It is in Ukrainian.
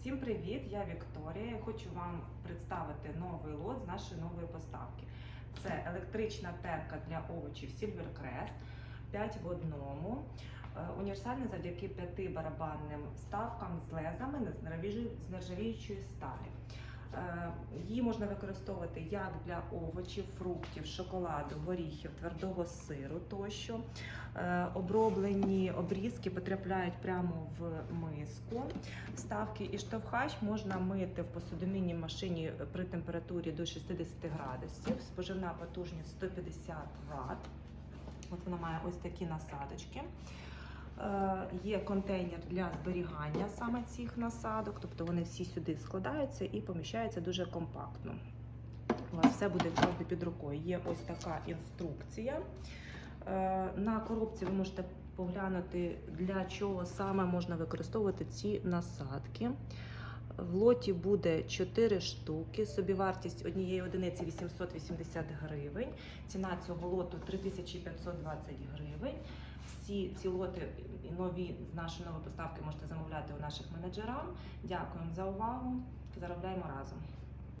Всім привіт! Я Вікторія. Я хочу вам представити новий лот з нашої нової поставки. Це електрична терка для овочів Silvercrest 5 в одному. універсальне завдяки п'яти барабанним вставкам з лезами з нержавіючої сталі. Е, Її можна використовувати як для овочів, фруктів, шоколаду, горіхів, твердого сиру тощо. Е, Оброблені обрізки потрапляють прямо в миску. Вставки і штовхач можна мити в посудомийній машині при температурі до 60 градусів. Споживна потужність 150 Вт. От вона має ось такі насадочки. Е, Є контейнер для зберігання саме цих насадок, тобто вони всі сюди складаються і поміщаються дуже компактно. У вас все буде завжди під рукою. Є ось така інструкція. Е, На коробці ви можете поглянути, для чого саме можна використовувати ці насадки. В лоті буде 4 штуки. Собівартість однієї одиниці 880 гривень. Ціна цього лоту 3520 гривень. Всі ці лоти і нові з нашої нової поставки можете замовляти у наших менеджерам. Дякуємо за увагу. Заробляємо разом.